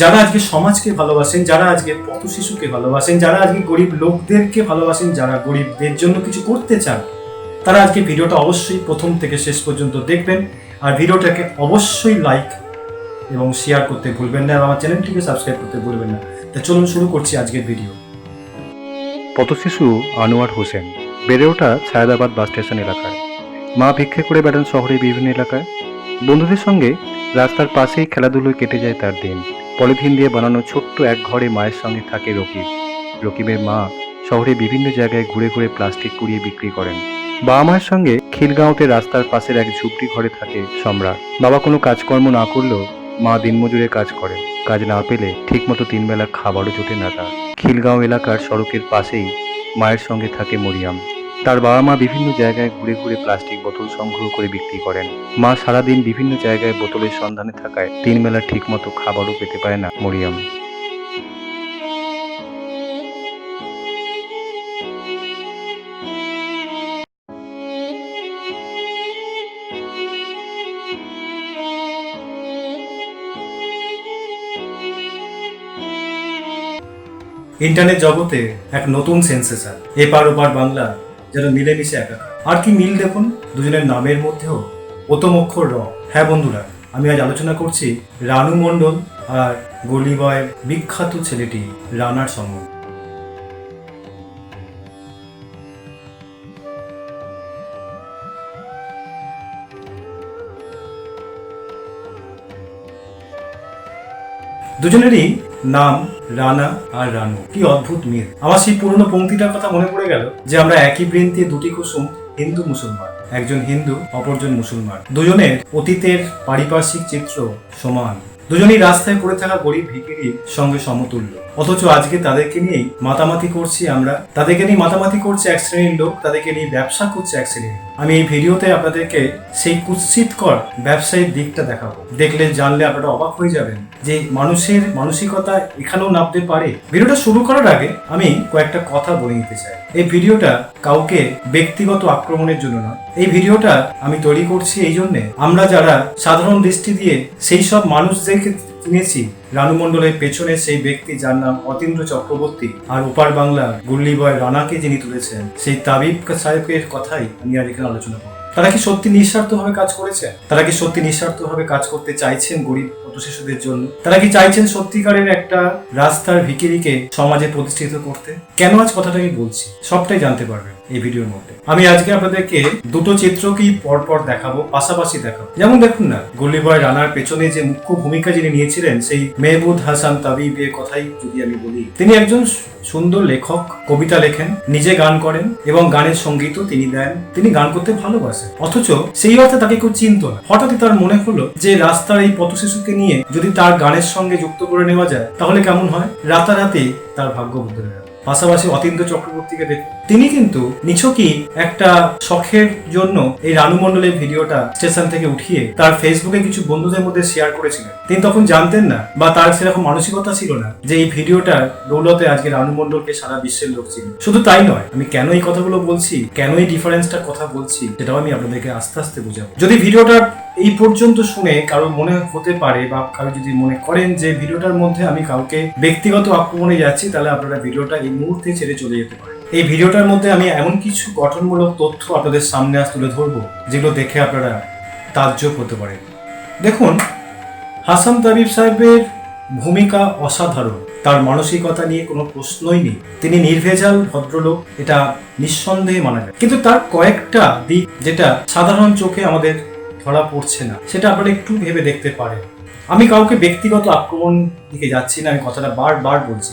যারা আজকে সমাজকে ভালোবাসেন, যারা আজকে পথ শিশুকে ভালোবাসেন, যারা আজকে গরিব লোকদেরকে ভালোবাসেন, যারা গরিবদের জন্য কিছু করতে চান, তারা আজকে ভিডিওটা অবশ্যই প্রথম থেকে শেষ পর্যন্ত দেখবেন। আর ভিডিওটাকে অবশ্যই লাইক এবং শেয়ার করতে ভুলবেন না আমার চ্যানেলটিকে সাবস্ক্রাইব করতে ভুলবেন না। তা চলুন শুরু করছি আজকের ভিডিও পথশিশু আনোয়ার হোসেন, বেড়ে ওঠা ছায়দাবাদ বাস স্টেশন এলাকায়। মা ভিক্ষে করে বেড়ান শহরের বিভিন্ন এলাকায়। বন্ধুদের সঙ্গে রাস্তার পাশেই খেলাধুলোয় কেটে যায় তার দিন। পলিথিন দিয়ে বানানো ছোট্ট এক ঘরে মায়ের সঙ্গে থাকে রকিব। রকিবের মা শহরে বিভিন্ন জায়গায় ঘুরে ঘুরে প্লাস্টিক কুড়িয়ে বিক্রি করেন। বাবা মায়ের সঙ্গে খিলগাঁওতে রাস্তার পাশের এক ঝুপড়ি ঘরে থাকে সম্রাট। বাবা কোনো কাজকর্ম না করলেও মা দিনমজুরে কাজ করেন। কাজ না পেলে ঠিকমতো তিনবেলা খাবারও জোটে না তার। খিলগাঁও এলাকার সড়কের পাশেই মায়ের সঙ্গে থাকে মরিয়াম। তার বাবা মা বিভিন্ন জায়গায় ঘুরে ঘুরে প্লাস্টিক বোতল সংগ্রহ করে বিক্রি করেন। মা সারাদিন বিভিন্ন জায়গায় বোতলের সন্ধানে থাকায় তিন বেলা ঠিকমতো খাবারও পেতে পারে না মরিয়াম। ইন্টারনেট জগতে এক নতুন সেন্সেশন, এপার ওপার বাংলা। যেন মিলেমিশে একা। আর কি মিল দেখুন? দুজনের নামের মধ্যেও প্রথম অক্ষর র। হ্যাঁ বন্ধুরা, আমি আজ আলোচনা করছি রানু মণ্ডল আর গলিবয়ের বিখ্যাত ছেলেটি রানার সম্বন্ধে দুজনেরই নাম রানা আর রানু। কি অদ্ভুত মিল। আমার সেই পুরনো পংক্তিটার কথা মনে পড়ে গেল যে আমরা একই বৃন্তে দুটি কুসুম হিন্দু মুসলমান, একজন হিন্দু, অপরজন মুসলমান। দুজনের অতীতের পারিপার্শ্বিক চিত্র সমান। দুজনই রাস্তায় পড়ে থাকা গরিব ভিকিরির সঙ্গে সমতুল্য। অথচ আজকে তাদেরকে নিয়েই মাতামাতি করছি আমরা। তাদেরকে নিয়ে মাতামাতি করছে এক শ্রেণির লোক, তাদেরকে নিয়ে ব্যবসা করছে এক শ্রেণির। আমি এই ভিডিওতে আপনাদেরকে সেই কুৎসিতকর ব্যবসায়িক দিকটা দেখাবো। দেখলে, জানলে আপনারা অবাক হয়ে যাবেন। যে মানুষের মানসিকতা এখানেও নামতে পারে। ভিডিওটা শুরু করার আগে আমি কয়েকটা কথা বলে নিতে চাই। এই ভিডিওটা কাউকে ব্যক্তিগত আক্রমণের জন্য না। এই ভিডিওটা আমি তৈরি করছি এই জন্যে, আমরা যারা সাধারণ দৃষ্টি দিয়ে সেই সব মানুষদেরকে চিনেছি, রানু মণ্ডলের পেছনে সেই ব্যক্তি যার নাম অতীন্দ্র চক্রবর্তী আর ওপার বাংলা গুল্লি বয় রানাকে যিনি তুলেছেন, সেই তাবিব সাহেবের কথাই আমি আর এখানে আলোচনা করব। তারা কি সত্যি নিঃস্বার্থভাবে কাজ করেছে? তারা কি সত্যি নিঃস্বার্থভাবে কাজ করতে চাইছেন গরিব শিশুদের জন্য? তারা কি চাইছেন সত্যিকারের একটা রাস্তার ভিকিরিকে সমাজে প্রতিষ্ঠিত করতে? কেন আজ কথাটা আমি বলছি? সবটাই জানতে পারবেন। এই ভিডিওর মধ্যে। আমি আজকে আপনাদেরকে দুটো চিত্রকেই পরপর দেখাবো, পাশাপাশি দেখাবো। যেমন দেখুন না গলিবয় রানার পেছনে যে মুখ্য ভূমিকা যিনি নিয়েছিলেন, সেই মেহবুদ হাসান তাবিবের কথাই যদি আমি বলি। তিনি একজন সুন্দর লেখক, কবিতা লেখেন, নিজে গান করেন এবং গানের সঙ্গীতও তিনি দেন। তিনি গান করতে ভালোবাসেন। অথচ সেই অর্থে তাকে কেউ চিনত না। হঠাৎই তার মনে হলো যে, রাস্তার এই পথ শিশুকে নিয়ে যদি তার গানের সঙ্গে যুক্ত করে নেওয়া যায়, তাহলে কেমন হয়? রাতারাতি তার ভাগ্য বদলে পাশাপাশি অতীন্দ্র চক্রবর্তীকে দেখুন তিনি কিন্তু নিছকই একটা শখের জন্য এই রানু মণ্ডলের ভিডিওটা স্টেশন থেকে উঠিয়ে তার ফেসবুকে কিছু বন্ধুদের মধ্যে শেয়ার করেছিলেন। তিনি তখন জানতেন না বা তার সেরকম মানসিকতা ছিল না যে এই ভিডিওটার দৌলতে আজকে রানু মণ্ডলকে সারা বিশ্বের লোক ছিল শুধু তাই নয়, আমি কেন এই কথাগুলো বলছি? কেন এই ডিফারেন্সটার কথা বলছি? সেটাও আমি আপনাদেরকে আস্তে আস্তে বুঝাবো। যদি ভিডিওটা এই পর্যন্ত শুনে কারও মনে হতে পারে বা কারও যদি মনে করেন যে ভিডিওটার মধ্যে আমি কাউকে ব্যক্তিগত আক্রমণে যাচ্ছি, তাহলে আপনারা ভিডিওটা এই মুহূর্তে ছেড়ে চলে যেতে পারেন। এই ভিডিওটার মধ্যে আমি এমন কিছু গঠনমূলক তথ্য আপনাদের সামনে আজ তুলে ধরবো, যেগুলো দেখে আপনারা তাজ্জব হতে পারেন। দেখুন, হাসান তাবিব সাহেবের ভূমিকা অসাধারণ। তার মানসিকতা নিয়ে কোনো প্রশ্নই নেই। তিনি নির্ভেজাল, ভদ্রলোক, এটা নিঃসন্দেহে মানা যায়। কিন্তু তার কয়েকটা দিক যেটা সাধারণ চোখে আমাদের ধরা পড়ছে না, সেটা আপনারা একটু ভেবে দেখতে পারেন। আমি কাউকে ব্যক্তিগত আক্রমণ দিকে যাচ্ছি না, আমি কথাটা বারবার বলছি।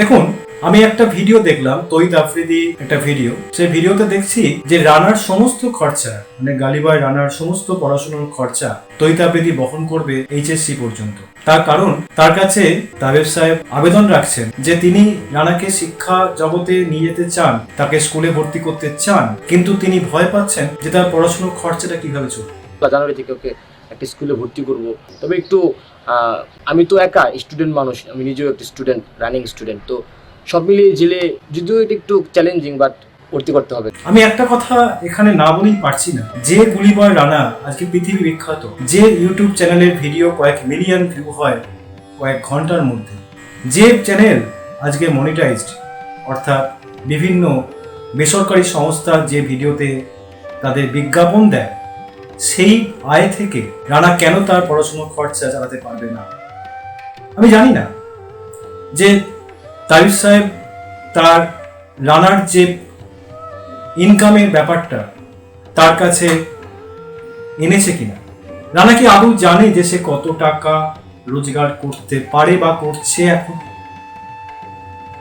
দেখুন, আমি একটা ভিডিও দেখলাম তৈত আফ্রিদি একটা ভিডিও। সেই ভিডিওতে দেখছি যে রানার সমস্ত খরচা মানে গালিবাই রানার সমস্ত পড়াশোনার খরচা তৈত আফ্রিদি বহন করবে এইচএসসি পর্যন্ত। তার কারণ, তার কাছে তাবেব সাহেব আবেদন রাখছেন যে তিনি রানাকে শিক্ষা জগতে নিয়ে যেতে চান, তাকে স্কুলে ভর্তি করতে চান, কিন্তু তিনি ভয় পাচ্ছেন যে তার পড়াশোনার খরচাটা কীভাবে চলবে। জানুয়ারি থেকে ওকে একটা স্কুলে ভর্তি করব। তবে একটু আমি তো একা স্টুডেন্ট মানুষ, আমি নিজেও একটা স্টুডেন্ট রানিং স্টুডেন্ট তো সব মিলিয়ে জেলে যদিও এটা একটু চ্যালেঞ্জিং বাট ভর্তি করতে হবে। আমি একটা কথা এখানে না বলেই পারছি না। যে গুলিবয় রানা আজকে পৃথিবী বিখ্যাত, যে ইউটিউব চ্যানেলের ভিডিও কয়েক মিলিয়ন ভিউ হয় কয়েক ঘণ্টার মধ্যে, যে চ্যানেল আজকে মনিটাইজড অর্থাৎ বিভিন্ন বেসরকারি সংস্থা যে ভিডিওতে তাদের বিজ্ঞাপন দেয় সেই আয় থেকে রানা কেন তার পড়াশুনোর খরচা চালাতে পারবে না? আমি জানি না যে তারিফ সাহেব তার রানার যে ইনকামের ব্যাপারটা তার কাছে এনেছে কিনা? রানা কি আদৌ জানে যে সে কত টাকা রোজগার করতে পারে বা করছে এখন?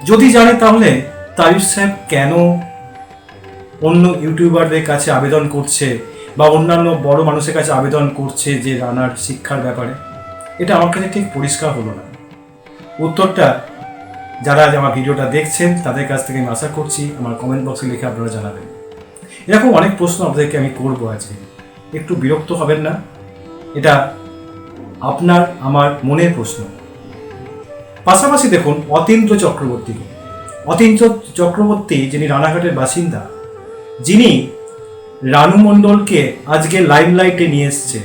যদি জানে তাহলে তারিফ সাহেব কেন অন্য ইউটিউবারদের কাছে আবেদন করছে বা অন্যান্য বড় মানুষের কাছে আবেদন করছে যে রানার শিক্ষার ব্যাপারে, এটা আমার কাছে ঠিক পরিষ্কার হলো না। উত্তরটা যারা আজ আমার ভিডিওটা দেখছেন, তাদের কাছ থেকে আমি আশা করছি আমার কমেন্ট বক্সে লিখে আপনারা জানাবেন। এরকম অনেক প্রশ্ন আপনাদেরকে আমি করব আজকে। একটু বিরক্ত হবেন না, এটা আপনার, আমার মনের প্রশ্ন। পাশাপাশি দেখুন, অতীন্দ্র চক্রবর্তীকে। অতীন্দ্র চক্রবর্তী যিনি রানাঘাটের বাসিন্দা, যিনি রানু মণ্ডলকে আজকে লাইমলাইটে নিয়ে এসছে।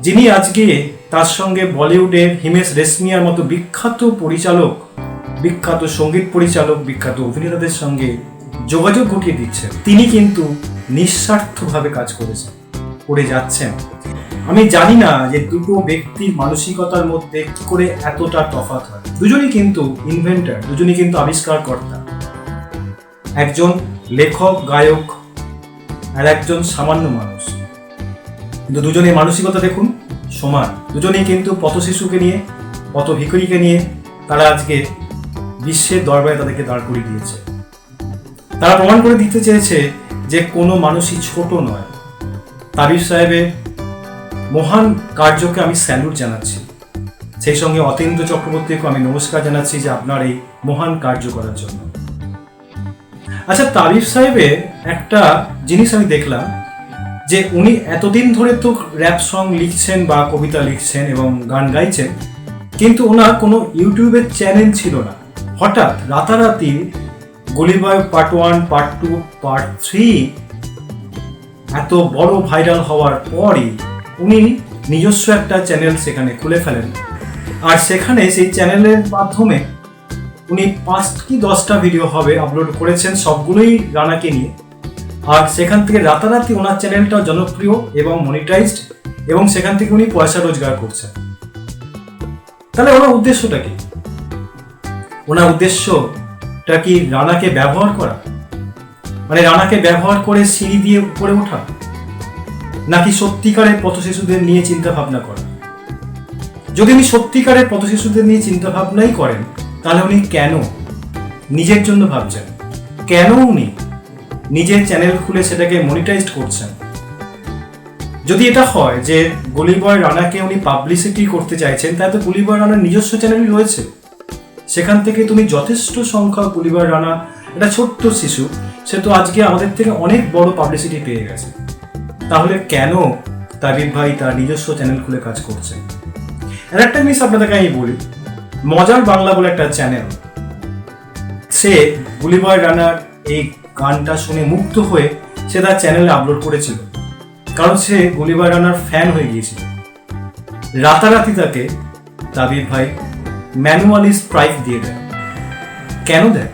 যিনি আজকে তার সঙ্গে বলিউডের হিমেশ রেশমিয়ার মতো বিখ্যাত পরিচালক, বিখ্যাত সংগীত পরিচালক, বিখ্যাত অভিনেতাদের সঙ্গে যোগাযোগ ঘটিয়ে দিচ্ছেন। তিনি কিন্তু নিঃস্বার্থভাবে কাজ করেছেন করে যাচ্ছেন। আমি জানি না যে দুটো ব্যক্তির মানসিকতার মধ্যে কি করে এতটা তফাৎ হয়। দুজনই কিন্তু ইনভেন্টার দুজনই কিন্তু আবিষ্কারকর্তা। একজন লেখক, গায়ক আর একজন সামান্য মানুষ। কিন্তু দুজনের মানসিকতা দেখুন সমান। দুজনেই কিন্তু পথ শিশুকে নিয়ে পথ ভিখারিকে নিয়ে তারা আজকে বিশ্বের দরবারে তাদেরকে দাঁড় করিয়ে দিয়েছে। তারা প্রমাণ করে দিতে চেয়েছে যে কোনো মানুষই ছোট নয়। তাবির সাহেবের মহান কার্যকে আমি স্যালুট জানাচ্ছি। সেই সঙ্গে অতীন্দ্র চক্রবর্তীকে আমি নমস্কার জানাচ্ছি যে আপনার এই মহান কার্য করার জন্য। আচ্ছা তারিফ সাহেবের একটা জিনিস আমি দেখলাম যে উনি এতদিন ধরে তো র্যাপ সং লিখছেন বা কবিতা লিখছেন এবং গান গাইছেন, কিন্তু ওনার কোনো ইউটিউবের চ্যানেল ছিল না। হঠাৎ রাতারাতি Gully Boy part one part two part three এত বড় ভাইরাল হওয়ার পরই উনি নিজস্ব একটা চ্যানেল সেখানে খুলে ফেলেন। আর সেখানে সেই চ্যানেলের মাধ্যমে উনি পাঁচ কি দশটা ভিডিও হবে আপলোড করেছেন, সবগুলোই রানাকে নিয়ে। আর সেখান থেকে রাতারাতি ওনার চ্যানেলটাও জনপ্রিয় এবং মনিটাইজড এবং সেখান থেকে উনি পয়সা রোজগার করছেন। তাহলে ওনার উদ্দেশ্যটা কি? ওনার উদ্দেশ্যটা কি রানাকে ব্যবহার করা? মানে রানাকে ব্যবহার করে সিঁড়ি দিয়ে উপরে ওঠা? নাকি সত্যিকারের পথ শিশুদের নিয়ে চিন্তা ভাবনা করা? যদি উনি সত্যিকারের পথ শিশুদের নিয়ে চিন্তা ভাবনাই করেন, তাহলে উনি কেন নিজের জন্য ভাবছেন? কেন উনি নিজের চ্যানেল খুলে সেটাকে মনিটাইজড করছেন। যদি এটা হয় যে গলিবয় রানাকে উনি পাবলিসিটি করতে চাইছেন, তাহলে তো গুলিবয় রানার নিজস্ব চ্যানেলই রয়েছে। সেখান থেকে তুমি যথেষ্ট সংখ্যক গুলিবয় রানা, একটা ছোট্ট শিশু, সে তো আজকে আমাদের থেকে অনেক বড় পাবলিসিটি পেয়ে গেছে। তাহলে কেন তাবিব ভাই তার নিজস্ব চ্যানেল খুলে কাজ করছে? আর একটা জিনিস আপনাদেরকে আমি বলি, মজার বাংলা বলে একটা চ্যানেল সে গুলিবয় রানার এই গানটা শুনে মুগ্ধ হয়ে সে তার চ্যানেলে আপলোড করেছিল। কারণ সে গুলিবয় রানার ফ্যান হয়ে গিয়েছিল। রাতারাতি তাকে তাবিব ভাই ম্যানুয়ালি স্ট্রাইক দিয়ে দেয়। কেন দেয়?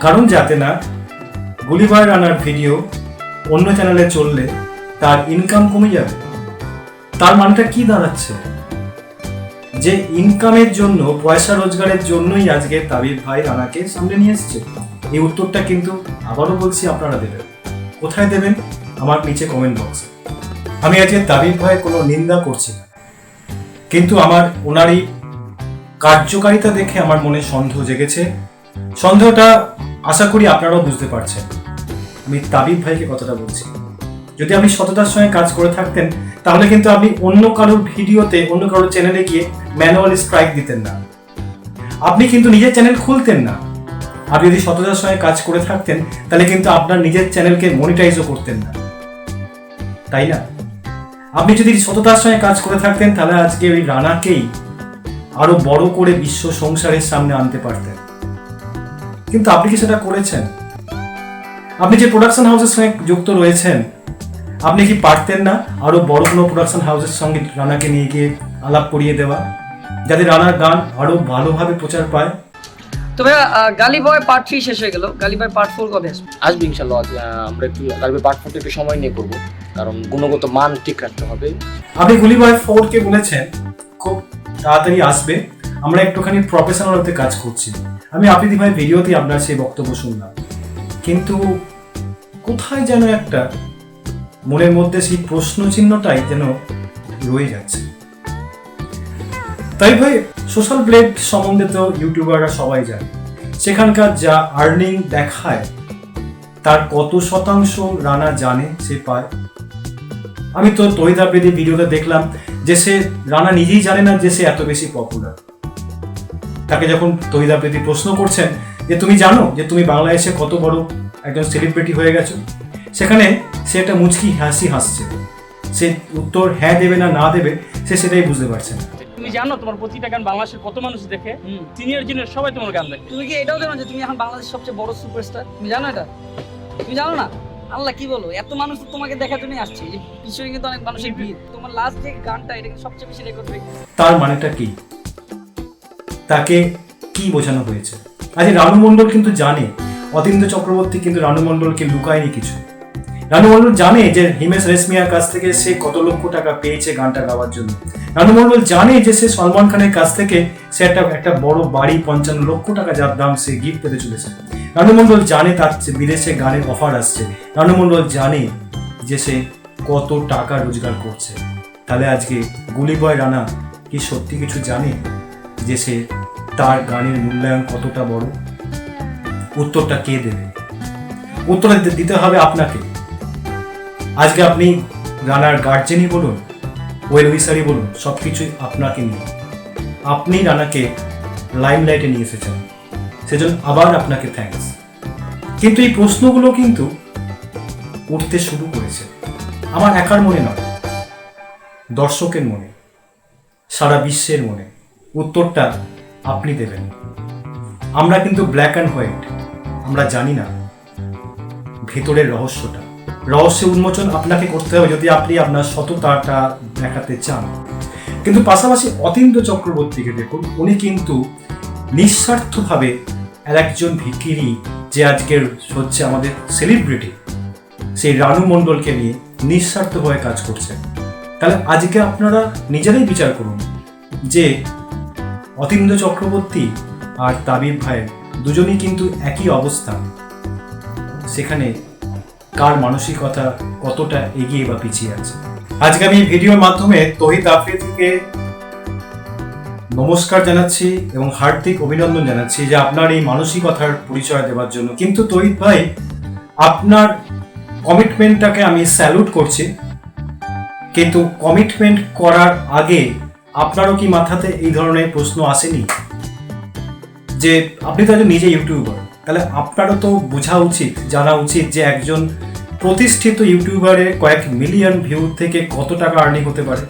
কারণ যাতে না গুলিবয় রানার ভিডিও অন্য চ্যানেলে চললে তার ইনকাম কমে যাবে। তার মানটা কি দাঁড়াচ্ছে? যে ইনকামের জন্য, পয়সা রোজগারের জন্যই আজকে তাবির ভাই রানাকে সামনে নিয়ে এসছে। এই উত্তরটা কিন্তু আবারও বলছি আপনারা দেবেন। কোথায় দেবেন? আমার নিচে কমেন্ট বক্সে আমি আজকে তাবিব ভাই কোনো নিন্দা করছি না। কিন্তু আমার ওনার এই কার্যকারিতা দেখে আমার মনে সন্দেহ জেগেছে। সন্দেহটা আশা করি আপনারাও বুঝতে পারছেন। আমি তাবিব ভাইকে কথাটা বলছি। যদি আপনি সততার সঙ্গে কাজ করে থাকতেন, তাহলে কিন্তু আপনি অন্য কারোর ভিডিওতে, অন্য কারোর চ্যানেলে গিয়ে ম্যানুয়াল স্ট্রাইক দিতেন না। আপনি কিন্তু নিজের চ্যানেল খুলতেন না। আপনি যদি সততার সঙ্গে কাজ করে থাকতেন, তাহলে কিন্তু আপনার নিজের চ্যানেলকে মনিটাইজও করতেন না। তাই না? আপনি যদি সততার সঙ্গে কাজ করে থাকতেন, তাহলে আজকে ওই রানাকেই আরও বড় করে বিশ্ব সংসারের সামনে আনতে পারতেন। কিন্তু আপনি কি সেটা করেছেন? আপনি যে প্রোডাকশন হাউসের সঙ্গে যুক্ত রয়েছেন, আপনি কি পারতেন না আরও বড় কোনো প্রোডাকশন হাউসের সঙ্গে রানাকে নিয়ে গিয়ে আলাপ করিয়ে দেওয়া, যাতে রানার গান আরও ভালোভাবে প্রচার পায়? গালি বয় পার্ট থ্রি শেষ হয়ে গেল। গালি বয় পার্ট ফোর কবে আসবে? আসবে ইনশাল্লাহ। আমরা একটু কালকে পার্ট ফোরটা একটু সময় নিয়ে করব। কারণ গুণগত মান ঠিক রাখতে হবে। আপনি গুলিবয় ফোরকে বলেছেন খুব তাড়াতাড়ি আসবে। আমরা একটুখানি প্রফেশনাল হতে কাজ করছি। আমি আপিদি ভাই ভিডিওতে আপনার সেই বক্তব্য শুনলাম। কিন্তু কোথায় যেন একটা মনের মধ্যে সেই প্রশ্ন চিহ্নটাই যেন রয়ে যাচ্ছে। তাই ভাই সোশ্যাল ব্লেড সম্বন্ধে তো ইউটিউবাররা সবাই জানে, সেখানকার যা আর্নিং দেখায়, তার কত শতাংশ রানা জানে সে পায়। আমি তো তহিদ আবৃদি ভিডিওতে দেখলাম যে সে রানা নিজেই জানে না যে সে এত বেশি পপুলার তাকে যখন তহিদ আবৃদি প্রশ্ন করছেন যে, তুমি জানো যে তুমি বাংলাদেশে কত বড় একজন সেলিব্রিটি হয়ে গেছো? সেখানে সে একটা মুচকি হাসি হাসছে। সে উত্তর হ্যাঁ দেবে না না দেবে, সে সেটাই বুঝতে পারছে না। তুমি জানো তোমার প্রতিটা গান বাংলাদেশের কত মানুষ দেখে? সিনিয়র জুনিয়র সবাই তোমার গান দেখে। তুমি কি এটাও জানো যে তুমি এখন বাংলাদেশের সবচেয়ে বড় সুপারস্টার তুমি জানো এটা? তুমি জানো না? আল্লাহ কি বলো এত মানুষ তো তোমাকে দেখার জন্যই আসছে। পিছনে কিন্তু অনেক মানুষের ভিড়। তোমার লাস্ট যে গানটা এটা কিন্তু সবচেয়ে বেশি রেকর্ড ব্রেক তার মানেটা কি? তাকে কি বোঝানো হয়েছে? আজ রানু মণ্ডল কিন্তু জানে। অতীন্দ্র চক্রবর্তী কিন্তু রানু মণ্ডলকে লুকায়নি কিছু। রানু মণ্ডল জানে যে হিমেশ রেশমিয়ার কাছ থেকে সে কত লক্ষ টাকা পেয়েছে গানটা গাওয়ার জন্য। রানু মণ্ডল জানে যে সে সলমান খানের কাছ থেকে সে একটা একটা বড় বাড়ি, পঞ্চান্ন লক্ষ টাকা যার দাম সে গিফট পেতে চলেছে। রানু মণ্ডল জানে তার বিদেশে গানের অফার আসছে। রানু মণ্ডল জানে যে সে কত টাকা রোজগার করছে। তাহলে আজকে গুলি বয় রানা কি সত্যি কিছু জানে যে সে তার গানের মূল্যায়ন কতটা বড়? উত্তরটা কে দেবে? উত্তরটা দি- দিতে হবে আপনাকে। আজকে আপনি রানার গার্জেনই বলুন ওয়েল উইসারই বলুন সব কিছুই আপনাকে নিয়ে। আপনি রানাকে লাইমলাইটে নিয়ে এসেছেন। সেজন্য আবার আপনাকে থ্যাঙ্কস কিন্তু এই প্রশ্নগুলো কিন্তু উঠতে শুরু করেছে। আমার একার মনে নয়, দর্শকের মনে, সারা বিশ্বের মনে। উত্তরটা আপনি দেবেন। আমরা কিন্তু ব্ল্যাক অ্যান্ড হোয়াইট আমরা জানি না ভেতরের রহস্যটা। রহস্য উন্মোচন আপনাকে করতে হবে যদি আপনি আপনার সততাটা দেখাতে চান। কিন্তু পাশাপাশি অতীন্দ্র চক্রবর্তীকে দেখুন, উনি কিন্তু নিঃস্বার্থভাবে আর একজন ভিকিরি যে আজকের হচ্ছে আমাদের সেলিব্রিটি সেই রানু মণ্ডলকে নিয়ে নিঃস্বার্থভাবে কাজ করছে তাহলে আজকে আপনারা নিজেরাই বিচার করুন যে অতীন্দ্র চক্রবর্তী আর তাবিব ভাইয়ের দুজনেই কিন্তু একই অবস্থা সেখানে কার মানসিকতা কতটা এগিয়ে বা পিছিয়ে আছে। আজকে আমি ভিডিওর মাধ্যমে তহিদ আফ্রিদিকে নমস্কার জানাচ্ছি এবং হার্দিক অভিনন্দন জানাচ্ছি যে আপনার এই মানসিকতার পরিচয় দেওয়ার জন্য। কিন্তু তহিদ ভাই, আপনার কমিটমেন্টটাকে আমি স্যালুট করছি, কিন্তু কমিটমেন্ট করার আগে আপনারও কি মাথাতে এই ধরনের প্রশ্ন আসেনি? যে আপনি তো নিজে ইউটিউবার তাহলে আপনারও তো বোঝা উচিত, জানা উচিত যে একজন প্রতিষ্ঠিত ইউটিউবারের কয়েক মিলিয়ন ভিউ থেকে কত টাকা আর্নিং হতে পারে।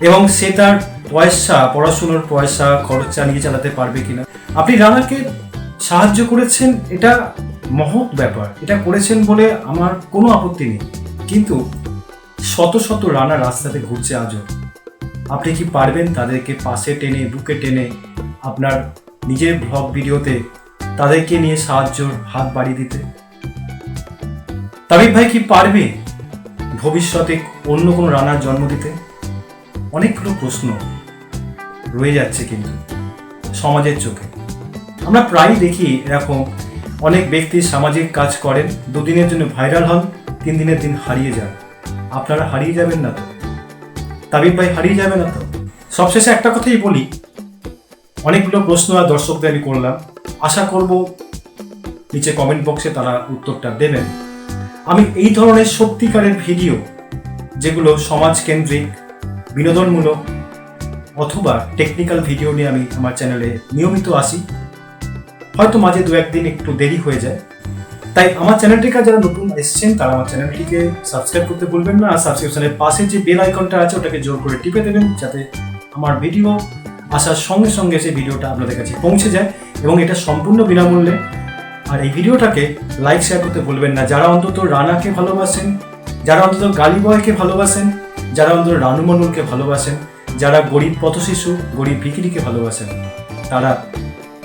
এবং সে তার পয়সা, পড়াশুনোর পয়সা, খরচ চালিয়ে চালাতে পারবে কিনা। আপনি রানাকে সাহায্য করেছেন, এটা মহৎ ব্যাপার। এটা করেছেন বলে আমার কোনো আপত্তি নেই। কিন্তু শত শত রানা রাস্তাতে ঘুরছে আজও। আপনি কি পারবেন তাদেরকে পাশে টেনে, বুকে টেনে আপনার নিজের ব্লগ ভিডিওতে তাদেরকে নিয়ে সাহায্যর হাত বাড়িয়ে দিতে। তাবিব ভাই কি পারবে ভবিষ্যতে অন্য কোনো রানার জন্ম দিতে? অনেকগুলো প্রশ্ন রয়ে যাচ্ছে কিন্তু সমাজের চোখে। আমরা প্রায়ই দেখি এরকম অনেক ব্যক্তি সামাজিক কাজ করেন, দুদিনের জন্য ভাইরাল হন, তিন দিনের দিন হারিয়ে যান। আপনারা হারিয়ে যাবেন না তো? তাবিব ভাই হারিয়ে যাবে না তো? সবশেষে একটা কথাই বলি, অনেকগুলো প্রশ্ন আর দর্শকদের আমি করলাম। আশা করব নিচে কমেন্ট বক্সে তারা উত্তরটা দেবেন। আমি এই ধরনের সত্যিকারের ভিডিও যেগুলো সমাজ কেন্দ্রিক বিনোদনমূলক অথবা টেকনিক্যাল ভিডিও নিয়ে আমি আমার চ্যানেলে নিয়মিত আসি, হয়তো মাঝে দু একদিন একটু দেরি হয়ে যায়। তাই আমার চ্যানেলটিকে যারা নতুন এসেছেন, তারা আমার চ্যানেলটিকে সাবস্ক্রাইব করতে ভুলবেন না, আর সাবস্ক্রিপশনের পাশে যে বেল আইকনটা আছে, ওটাকে জোর করে টিপে দেবেন, যাতে আমার ভিডিও আসার সঙ্গে সঙ্গে সেই ভিডিওটা আপনাদের কাছে পৌঁছে যায়। এবং এটা সম্পূর্ণ বিনামূল্যে। আর এই ভিডিওটাকে লাইক শেয়ার করতে ভুলবেন না। যারা অন্তত রানাকে ভালোবাসেন, যারা অন্তত গালি বয়কে ভালোবাসেন, যারা অন্তত রানু মণ্ডলকে ভালোবাসেন, যারা গরিব পথশিশু, গরিব ভিকিরিকে ভালোবাসেন, তারা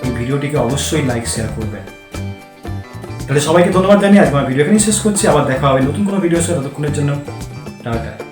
এই ভিডিওটিকে অবশ্যই লাইক শেয়ার করবেন। তাহলে সবাইকে ধন্যবাদ জানিয়ে আজকে আমার ভিডিও এখানেই শেষ করছি। আবার দেখা হবে নতুন কোনো ভিডিও সাথে। ততক্ষণের জন্য, টাটা।